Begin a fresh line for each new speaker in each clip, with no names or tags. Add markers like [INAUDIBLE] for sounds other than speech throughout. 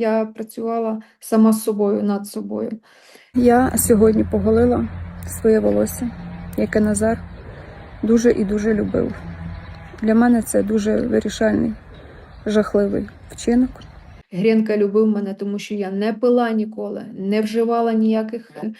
Я працювала сама з собою над собою.
Я сьогодні поголила своє волосся, яке Назар дуже і дуже любив. Для мене це дуже вирішальний, жахливий вчинок.
Гренка любив мене, тому що я не пила ніколи, не вживала ніяких, е,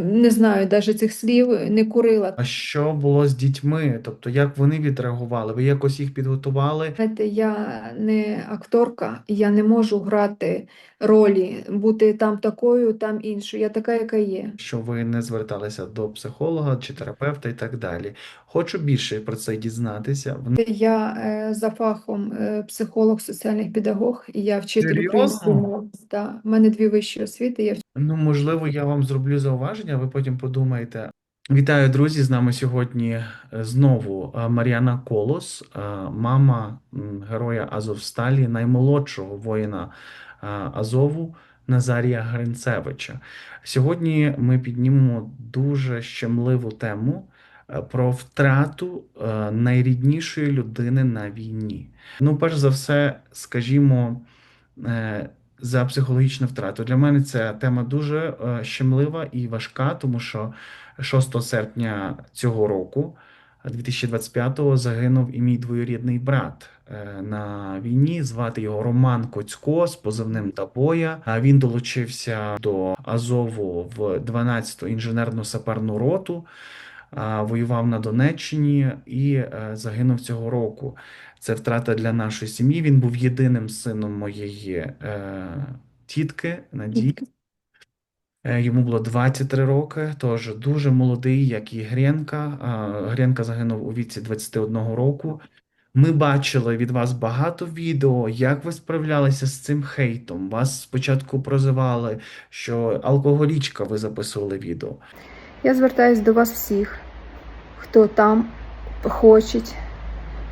не знаю, навіть цих слів, не курила.
А що було з дітьми? Тобто, як вони відреагували? Ви якось їх підготували?
Знаєте, я не акторка, я не можу грати ролі, бути там такою, там іншою. Я така, яка є.
Що ви не зверталися до психолога чи терапевта і так далі. Хочу більше про це дізнатися. В-
Я е, за фахом е, психолог, соціальний педагог, і я вчитель української мови. Да. У мене дві вищі освіти. Я
Ну, можливо, я вам зроблю зауваження, ви потім подумаєте. Вітаю, друзі! З нами сьогодні е, знову е, Мар'яна Колос, е, мама героя Азовсталі, наймолодшого воїна е, Азову Назарія Гринцевича. Сьогодні ми піднімемо дуже щемливу тему е, про втрату е, найріднішої людини на війні. Ну, перш за все, скажімо, е, за психологічну втрату. Для мене ця тема дуже е, щемлива і важка, тому що 6 серпня цього року, 2025-го, загинув і мій двоюрідний брат е, на війні. Звати його Роман Коцько з позивним Табоя. Він долучився до Азову в 12-ту інженерно-саперну роту. А, Воював на Донеччині і е, загинув цього року. Це втрата для нашої сім'ї. Він був єдиним сином моєї е, тітки Надії. Е, Йому було 23 роки, тож дуже молодий, як і Гренка. Гренка загинув у віці 21 року. Ми бачили від вас багато відео, як ви справлялися з цим хейтом. Вас спочатку прозивали, що алкоголічка ви записували відео.
Я звертаюсь до вас всіх, хто там хоче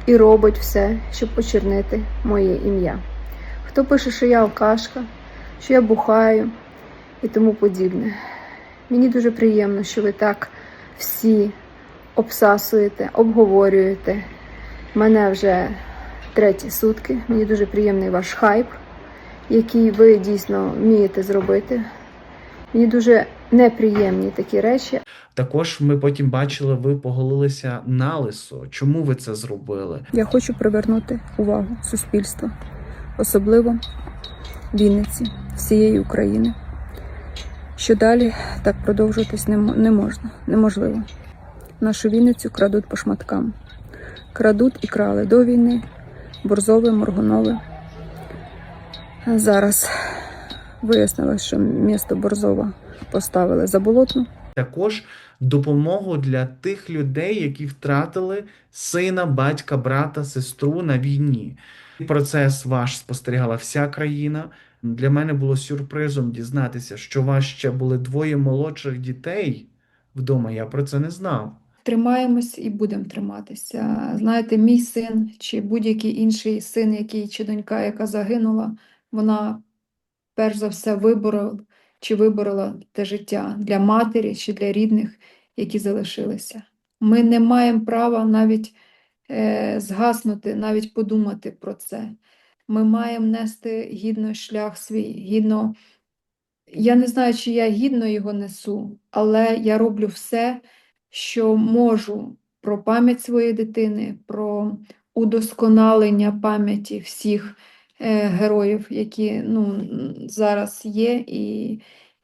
і робить все, щоб очернити моє ім'я. Хто пише, що я алкашка, що я бухаю і тому подібне. Мені дуже приємно, що ви так всі обсасуєте, обговорюєте. Мене вже треті сутки. Мені дуже приємний ваш хайп, який ви дійсно вмієте зробити. Мені дуже неприємні такі речі,
Також ми потім бачили, ви поголилися на лисо. Чому ви це зробили?
Я хочу привернути увагу суспільства, особливо Вінниці, всієї України. Що далі так продовжуватись не, мо- не можна, неможливо. Нашу Вінницю крадуть по шматкам. Крадуть і крали до війни, Борзове, Моргунове. Зараз вияснилось, що місто Борзова поставили за болотну.
Також допомогу для тих людей, які втратили сина, батька, брата, сестру на війні. Процес ваш спостерігала вся країна. Для мене було сюрпризом дізнатися, що у вас ще були двоє молодших дітей вдома. Я про це не знав.
Тримаємось і будемо триматися. Знаєте, мій син чи будь-який інший син, який чи донька, яка загинула, вона перш за все виборола чи виборола те життя для матері чи для рідних, які залишилися. Ми не маємо права навіть е, згаснути, навіть подумати про це. Ми маємо нести гідно шлях свій, гідно. Я не знаю, чи я гідно його несу, але я роблю все, що можу про пам'ять своєї дитини, про удосконалення пам'яті всіх героїв, які ну, зараз є і,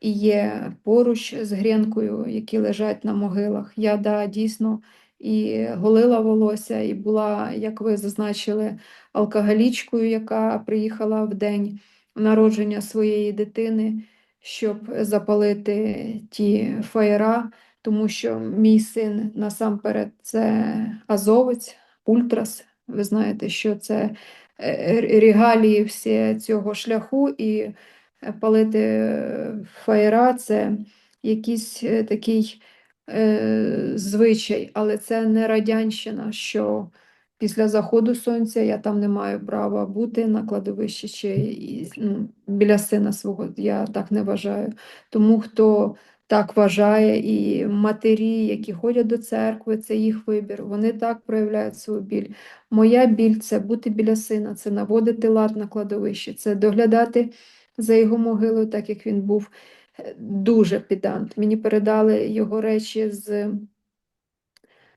і є поруч з Гренкою, які лежать на могилах. Я да, дійсно і голила волосся, і була, як ви зазначили, алкоголічкою, яка приїхала в день народження своєї дитини, щоб запалити ті фаєра тому що мій син насамперед це азовець, ультрас. Ви знаєте, що це е, регалії всі цього шляху, і е, палити е, фаєра це якийсь е, такий е, звичай, але це не радянщина, що після заходу сонця я там не маю права бути на кладовищі чи ну, біля сина свого. Я так не вважаю. Тому хто так вважає, і матері, які ходять до церкви, це їх вибір. Вони так проявляють свою біль. Моя біль це бути біля сина, це наводити лад на кладовищі, це доглядати за його могилою, так як він був е, дуже педант. Мені передали його речі з,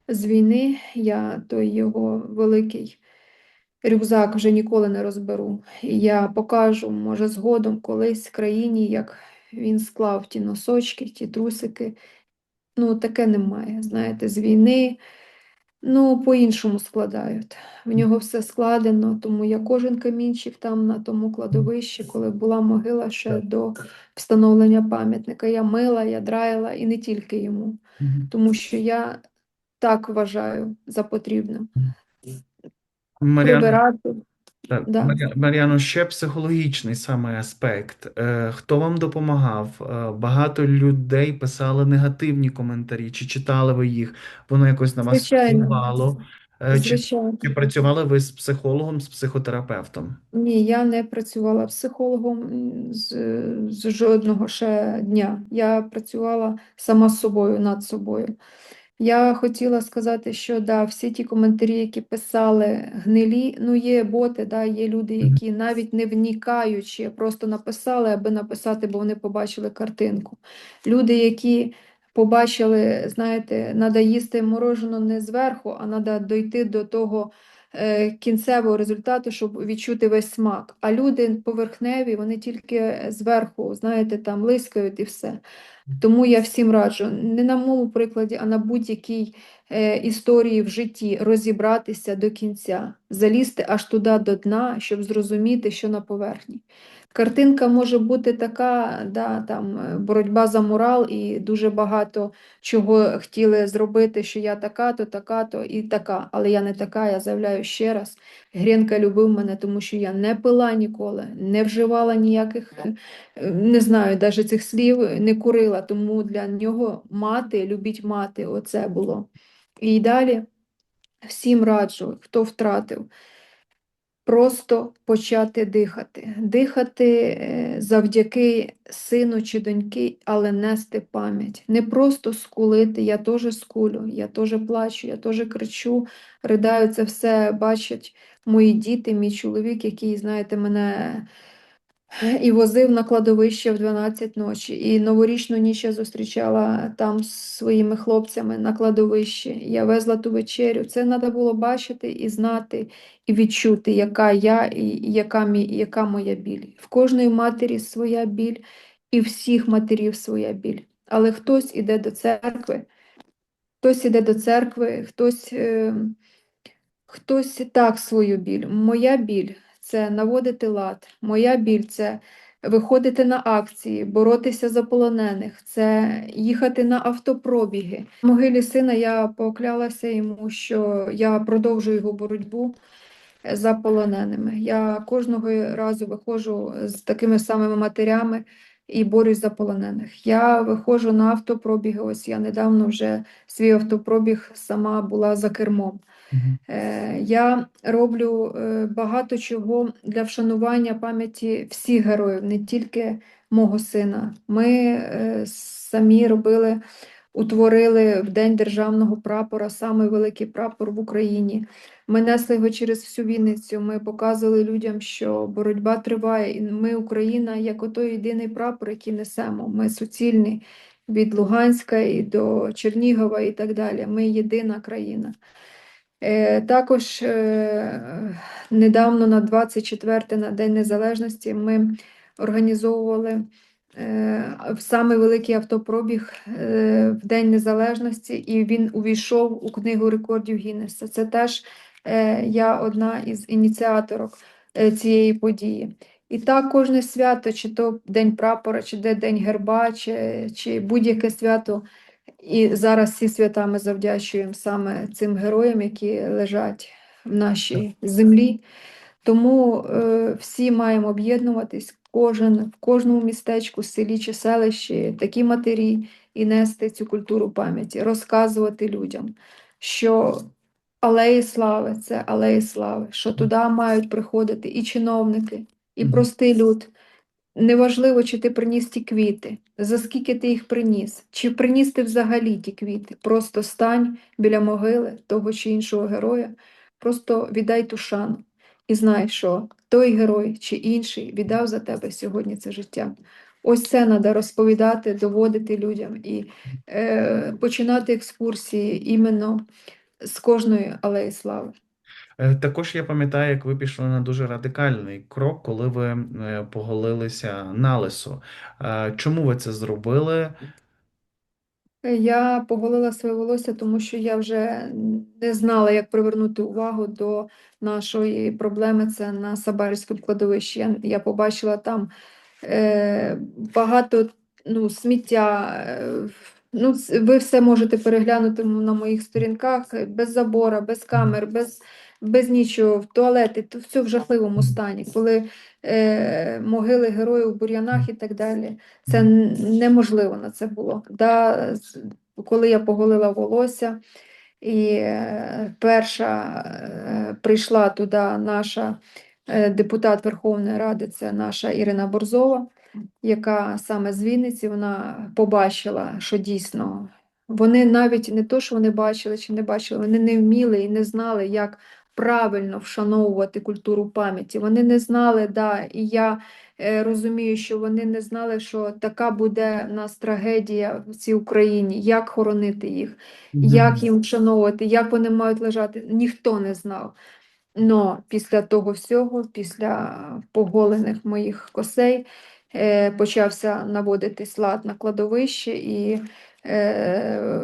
з війни. Я той його великий рюкзак вже ніколи не розберу. Я покажу, може, згодом колись країні, як він склав ті носочки, ті трусики. Ну, таке немає. Знаєте, з війни. Ну, по-іншому складають. В нього все складено, тому я кожен камінчик там на тому кладовищі, коли була могила ще до встановлення пам'ятника, я мила, я драїла і не тільки йому, тому що я так вважаю за потрібне.
Мар'яно,
Прибирати.
Так,
Да.
Мар'я- Мар'яно, ще психологічний саме аспект. Е, Хто вам допомагав? Е, Багато людей писали негативні коментарі. Чи читали ви їх? Воно якось на вас
Звичайно.
впливало? Е, Чи,
Звичайно.
чи працювали ви з психологом, з психотерапевтом?
Ні, я не працювала психологом м, з, з жодного ще дня. Я працювала сама з собою, над собою. Я хотіла сказати, що да, всі ті коментарі, які писали гнилі, ну є боти, да, є люди, які навіть не внікаючи, просто написали, аби написати, бо вони побачили картинку. Люди, які побачили, знаєте, треба їсти морожено не зверху, а треба дойти до того кінцевого результату, щоб відчути весь смак. А люди поверхневі, вони тільки зверху, знаєте, там лискають і все. Тому я всім раджу не на моєму прикладі, а на будь-якій е, історії в житті розібратися до кінця, залізти аж туди до дна, щоб зрозуміти, що на поверхні. Картинка може бути така, да, там, е, боротьба за морал, і дуже багато чого хотіли зробити, що я така-то, така-то і така. Але я не така, я заявляю ще раз. Грінка любив мене, тому що я не пила ніколи, не вживала ніяких, е, не знаю, навіть цих слів не курила. Тому для нього мати, любіть мати, оце було. І далі всім раджу, хто втратив, просто почати дихати. Дихати е, завдяки сину чи доньки, але нести пам'ять. Не просто скулити, я теж скулю, я теж плачу, я теж кричу, ридаю, це все бачать мої діти, мій чоловік, який, знаєте, мене і возив на кладовище в 12 ночі. І новорічну ніч я зустрічала там з своїми хлопцями на кладовищі. Я везла ту вечерю. Це треба було бачити і знати, і відчути, яка я і яка, мій, яка моя біль. В кожної матері своя біль, і всіх матерів своя біль. Але хтось іде до церкви, хтось іде до церкви, хтось, е, хтось так свою біль. Моя біль це наводити лад. Моя біль це виходити на акції, боротися за полонених, це їхати на автопробіги. В могилі сина я поклялася йому, що я продовжую його боротьбу за полоненими. Я кожного разу виходжу з такими самими матерями і борюсь за полонених. Я виходжу на автопробіги. Ось я недавно вже свій автопробіг сама була за кермом. Е, Я роблю е, багато чого для вшанування пам'яті всіх героїв, не тільки мого сина. Ми е, самі робили, утворили в День державного прапора самий великий прапор в Україні. Ми несли його через всю Вінницю. Ми показували людям, що боротьба триває, і ми, Україна, як ото єдиний прапор, який несемо. Ми суцільні від Луганська і до Чернігова і так далі. Ми єдина країна. Е, Також е, недавно на 24 на День Незалежності ми організовували е, самий великий автопробіг в День Незалежності, і він увійшов у Книгу рекордів Гіннеса. Це теж я одна із ініціаторок цієї події. І так кожне свято, чи то День прапора, чи де День герба, чи, чи будь-яке свято. І зараз ці свята ми завдячуємо саме цим героям, які лежать в нашій землі. Тому е, всі маємо об'єднуватись, кожен в кожному містечку, селі чи селищі, такі матері, і нести цю культуру пам'яті, розказувати людям, що алеї слави це алеї слави, що туди мають приходити і чиновники, і простий люд. Неважливо, чи ти приніс ті квіти, за скільки ти їх приніс, чи приніс ти взагалі ті квіти. Просто стань біля могили того чи іншого героя, просто віддай ту шану. і знай, що той герой чи інший віддав за тебе сьогодні це життя. Ось це треба розповідати, доводити людям і е, починати екскурсії іменно з кожної алеї слави.
Е, Також я пам'ятаю, як ви пішли на дуже радикальний крок, коли ви е, поголилися на лису. Е, Чому ви це зробили?
Я поголила своє волосся, тому що я вже не знала, як привернути увагу до нашої проблеми. Це на Сабарському кладовищі. Я, я побачила там е, багато ну, сміття. е, Ну, ви все можете переглянути на моїх сторінках без забора, без камер, без, без нічого, в туалети, то все в жахливому стані, коли е, могили героїв у бур'янах і так далі. Це неможливо на це було. Да, коли я поголила волосся, і е, перша е, прийшла туди наша е, депутат Верховної Ради, це наша Ірина Борзова, яка саме з Вінниці, вона побачила, що дійсно вони навіть не то, що вони бачили чи не бачили, вони не вміли і не знали, як правильно вшановувати культуру пам'яті. Вони не знали, да, і я е, розумію, що вони не знали, що така буде в нас трагедія в цій Україні, як хоронити їх, як їм вшановувати, як вони мають лежати, ніхто не знав. Но після того всього, після поголених моїх косей, е, почався наводитись лад на кладовище, і е,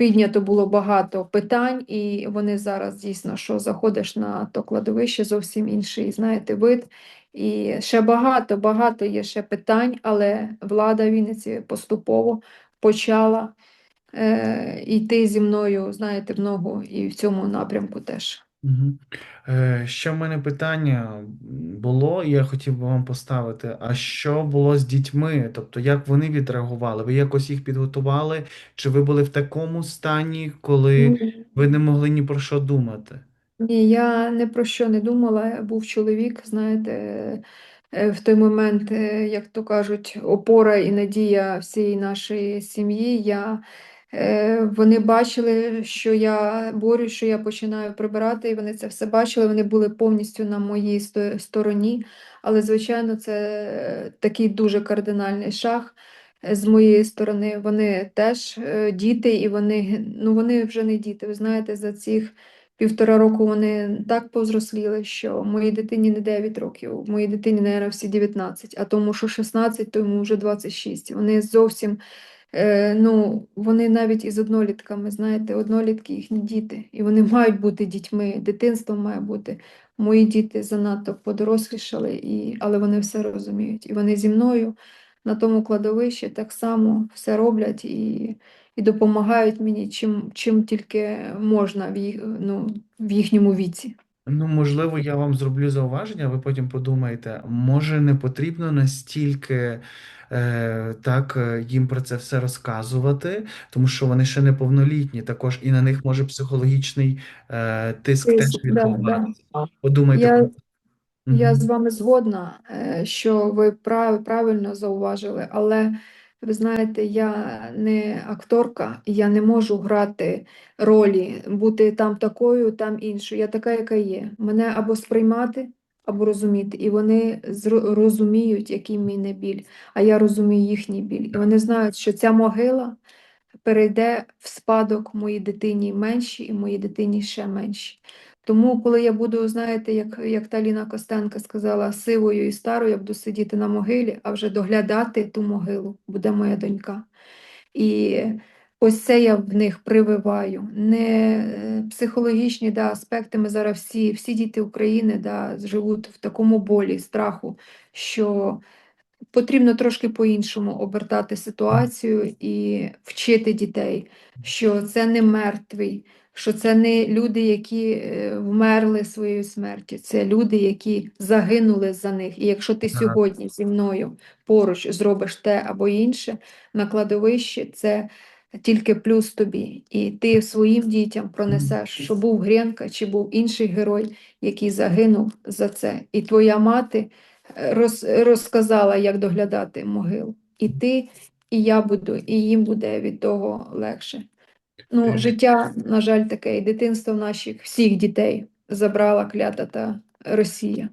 піднято було багато питань, і вони зараз дійсно, що заходиш на то кладовище, зовсім інший, знаєте, вид. І ще багато, багато є ще питань, але влада Вінниці поступово почала е, йти зі мною, знаєте, в ногу і в цьому напрямку теж.
Мгм. Е, Ще в мене питання було, і я хотів би вам поставити. А що було з дітьми? Тобто, як вони відреагували? Ви якось їх підготували? Чи ви були в такому стані, коли
Ні.
ви не могли ні про що думати?
Ні, я не про що не думала. Був чоловік, знаєте, е, в той момент, е, як то кажуть, опора і надія всієї нашої сім'ї. Я, вони бачили, що я борюсь, що я починаю прибирати, і вони це все бачили. Вони були повністю на моїй стороні. Але, звичайно, це е, такий дуже кардинальний шаг. е, З моєї сторони, вони теж е, діти, і вони, ну, вони вже не діти. Ви знаєте, за цих Півтора року вони так повзросліли, що моїй дитині не 9 років, моїй дитині, мабуть, всі 19, а тому, що 16, то йому вже 26. Вони зовсім, е, ну, вони навіть із однолітками, знаєте, однолітки їхні діти, і вони [LAUGHS] мають бути дітьми, дитинство має бути. Мої діти занадто подорослішали, і, але вони все розуміють. І вони зі мною на тому кладовищі так само все роблять і і допомагають мені чим, чим тільки можна в, їх, ну, в їхньому віці.
Ну, можливо, я вам зроблю зауваження, ви потім подумаєте, може не потрібно настільки так е, їм про це все розказувати, тому що вони ще неповнолітні, також і на них може психологічний е, тиск теж
Тиск, да, да.
Подумайте
Я, я з вами згодна, е, що ви прав, правильно зауважили, але ви знаєте, я не акторка, я не можу грати ролі, бути там такою, там іншою. Я така, яка є. Мене або сприймати, або розуміти. І вони розуміють, який мій не біль, а я розумію їхній біль. І вони знають, що ця могила перейде в спадок моїй дитині менші і моїй дитині ще менші. Тому, коли я буду, знаєте, як, як та Ліна Костенка сказала, сивою і старою, я буду сидіти на могилі, а вже доглядати ту могилу буде моя донька. І ось це я в них прививаю. Не е, психологічні да, аспекти. Ми зараз всі, всі діти України да, живуть в такому болі, страху, що потрібно трошки по-іншому обертати ситуацію і вчити дітей, що це не мертвий, що це не люди, які е, вмерли своєю смертю, це люди, які загинули за них. І якщо ти сьогодні зі мною поруч зробиш те або інше на кладовищі, це тільки плюс тобі. І ти своїм дітям пронесеш, що був Гренка чи був інший герой, який загинув за це. І твоя мати е, роз, розказала, як доглядати могил. І ти, і я буду, і їм буде від того легше. Ну, життя, на жаль, таке, і дитинство наших всіх дітей забрала клята та Росія.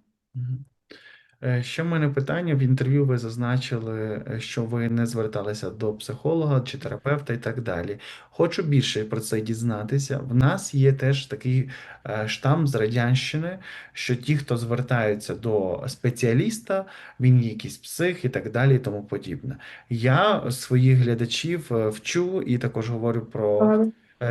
Е, Ще в мене питання. В інтерв'ю ви зазначили, е, що ви не зверталися до психолога чи терапевта і так далі. Хочу більше про це дізнатися. В нас є теж такий е, штам з Радянщини, що ті, хто звертаються до спеціаліста, він якийсь псих і так далі, і тому подібне. Я своїх глядачів вчу і також говорю про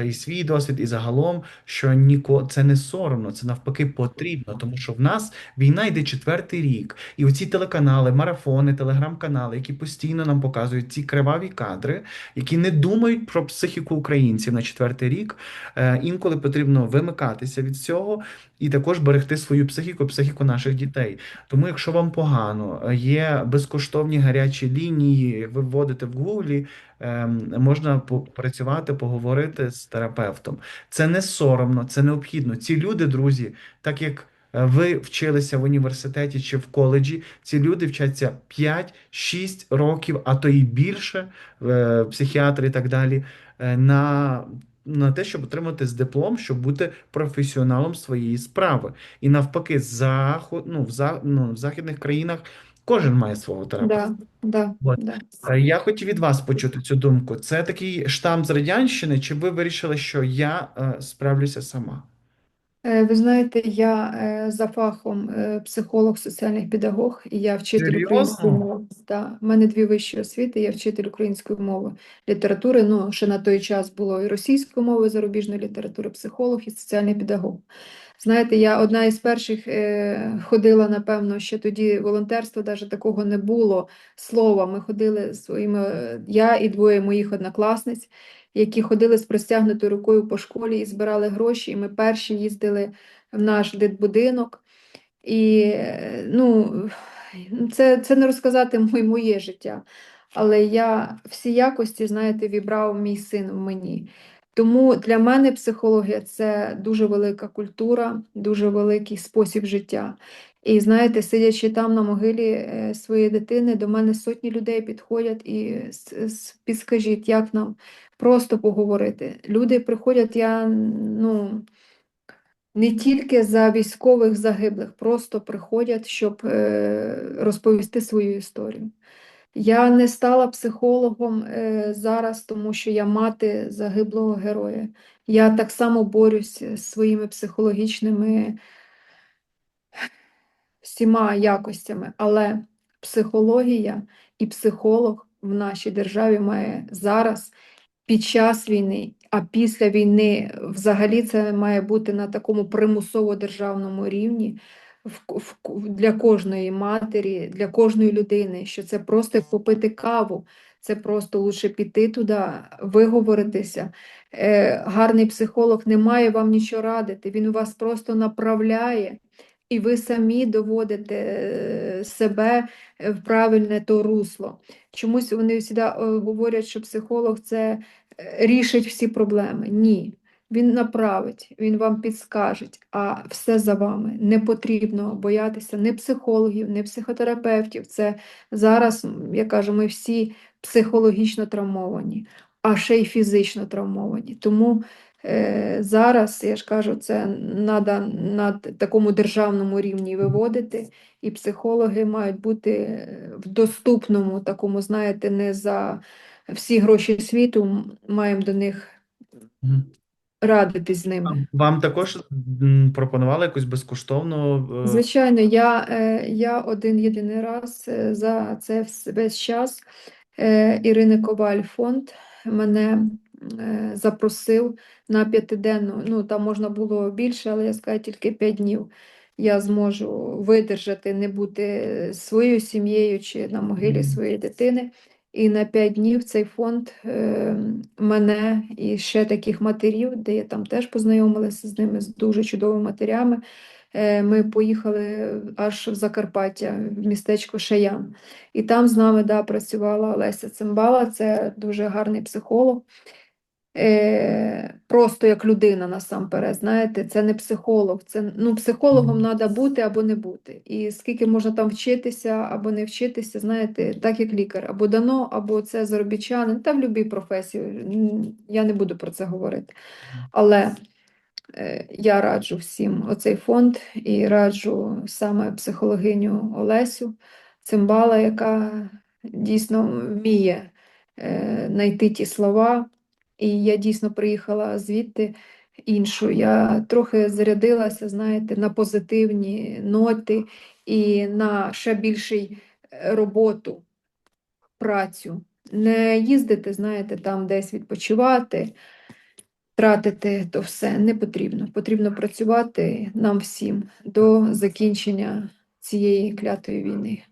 і свій досвід, і загалом, що ніко це не соромно, це навпаки потрібно, тому що в нас війна йде четвертий рік, і оці телеканали, марафони, телеграм-канали, які постійно нам показують ці криваві кадри, які не думають про психіку українців на четвертий рік. е, Інколи потрібно вимикатися від цього і також берегти свою психіку, психіку наших дітей. Тому, якщо вам погано, е, є безкоштовні гарячі лінії, ви вводите в Гуглі, ем, можна попрацювати, поговорити з терапевтом. Це не соромно, це необхідно. Ці люди, друзі, так як е, ви вчилися в університеті чи в коледжі, ці люди вчаться 5-6 років, а то і більше, е, психіатри і так далі, е, на, на те, щоб отримати з диплом, щоб бути професіоналом своєї справи. І навпаки, заход, ну, в, за, ну, в західних країнах кожен має свого терапевта.
Да, да, да.
Я хотів від вас почути цю думку. Це такий штам з Радянщини, чи ви вирішили, що я е, справлюся сама?
Е, Ви знаєте, я е, за фахом психолог, соціальний педагог, і я вчитель
Серйозно?
української мови. Да. У мене дві вищі освіти, я вчитель української мови, літератури, ну, ще на той час було і російської мови, зарубіжної літератури, психолог і соціальний педагог. Знаєте, я одна із перших е, ходила, напевно, ще тоді волонтерства, навіть такого не було слова. Ми ходили своїми, е, я і двоє моїх однокласниць, які ходили з простягнутою рукою по школі і збирали гроші. І ми перші їздили в наш дитбудинок. І е, ну, це, це не розказати моє життя. Але я всі якості, знаєте, вібрав мій син в мені. Тому для мене психологія це дуже велика культура, дуже великий спосіб життя. І знаєте, сидячи там на могилі е, своєї дитини, до мене сотні людей підходять і підскажіть, як нам просто поговорити. Люди приходять, я ну, не тільки за військових загиблих, просто приходять, щоб е, розповісти свою історію. Я не стала психологом е, зараз, тому що я мати загиблого героя. Я так само борюсь з своїми психологічними всіма якостями, але психологія і психолог в нашій державі має зараз під час війни, а після війни взагалі це має бути на такому примусово-державному рівні в, в, для кожної матері, для кожної людини, що це просто попити каву, це просто лучше піти туди, виговоритися. Е, гарний психолог не має вам нічого радити, він вас просто направляє. І ви самі доводите е, себе в правильне то русло. Чомусь вони завжди е, говорять, що психолог це е, рішить всі проблеми. Ні. Він направить, він вам підскаже, а все за вами. Не потрібно боятися ні психологів, ні психотерапевтів. Це зараз, я кажу, ми всі психологічно травмовані, а ще й фізично травмовані. Тому е, зараз, я ж кажу, це треба на такому державному рівні виводити, і психологи мають бути е, в доступному такому, знаєте, не за всі гроші світу, маємо до них. Радитись з ними.
Вам також м, пропонували якусь безкоштовну е,
Звичайно, я, е, я один єдиний раз е, за це вс- весь час е, Ірини Коваль фонд мене е, запросив на п'ятиденну, ну там можна було більше, але я скажу тільки п'ять днів. Я зможу видержати, не бути своєю сім'єю чи на могилі
Мгм.
своєї дитини. І на п'ять днів цей фонд е, мене і ще таких матерів, де я там теж познайомилася з ними, з дуже чудовими матерями. Е, Ми поїхали аж в Закарпаття, в містечко Шаян. І там з нами да, працювала Леся Цимбала, це дуже гарний психолог. Е, Просто як людина насамперед, знаєте, це не психолог. Це, ну, психологом треба бути або не бути. І скільки можна там вчитися або не вчитися, знаєте, так як лікар, або дано, або це заробітчанин, та в будь-якій професії. Я не буду про це говорити. Але е, я раджу всім оцей фонд і раджу саме психологиню Олесю Цимбала, яка дійсно вміє е, знайти ті слова. І я дійсно приїхала звідти іншу. Я трохи зарядилася, знаєте, на позитивні ноти і на ще більший е, роботу, працю. Не їздити, знаєте, там десь відпочивати, тратити то все не потрібно. Потрібно працювати нам всім до закінчення цієї клятої війни.